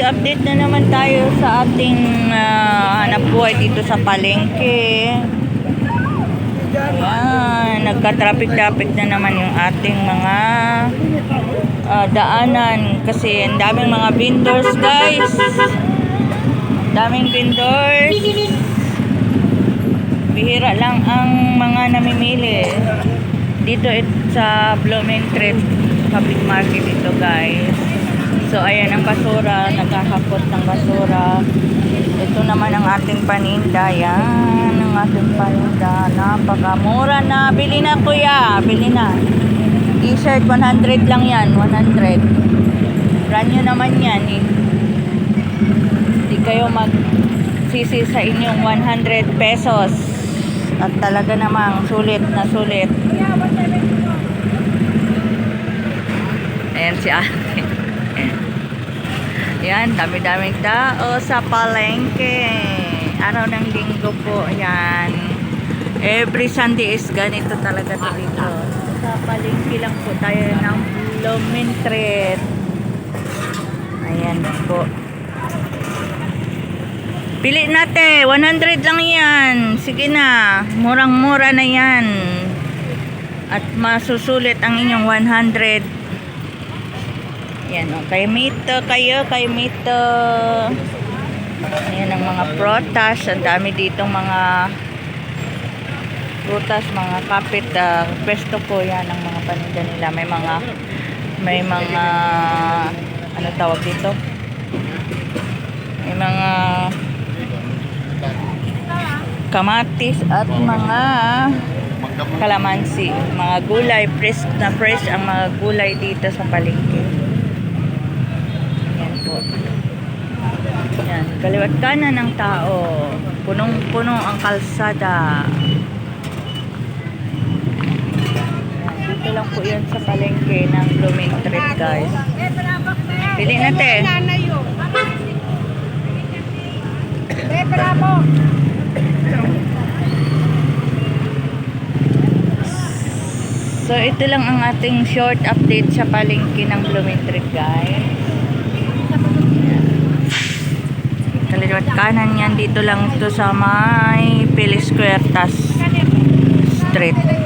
update na naman tayo sa ating ah, hanap buhay dito sa palengke. Ayan, nagka-traffic-traffic na naman yung ating mga ah, daanan kasi ang daming mga vendors guys. Daming vendors. Bihira lang ang mga namimili. Dito it- sa Blumentritt Public Market ito guys. So ayan ang basura, nagkakapot ng basura. Ito naman ang ating paninda. Yan ang ating paninda. Napakamura na. Bili na kuya. Bili na. T-shirt 100 lang yan. 100. Brand new naman yan eh. Hindi kayo mag sisi sa inyong 100 pesos. At talaga namang sulit na sulit. Ayan si ate. Yan, dami-daming tao sa palengke. Araw ng linggo po, yan. Every Sunday is ganito talaga to dito. Sa palengke lang po tayo ng Blumentritt. Ayan po. Pili natin, 100 lang yan. Sige na, murang-mura na yan. At masusulit ang inyong 100. Yan o, kay Mito kayo, kay Mito. Ayan ang mga protas. Ang dami ditong mga prutas, mga kapit. Uh, pesto po yan ang mga paninda nila. May mga, may mga, ano tawag dito? May mga kamatis at mga kalamansi. Mga gulay, fresh na fresh ang mga gulay dito sa palengke. Yan kaliwat kanan ng tao. Punong-puno ang kalsada. Dito lang po yan sa palengke ng Blumentritt guys. Pili natin. So ito lang ang ating short update sa palengke ng Blumentritt guys. Kaliwat kanan yan dito lang to sa may Pilis Square Street.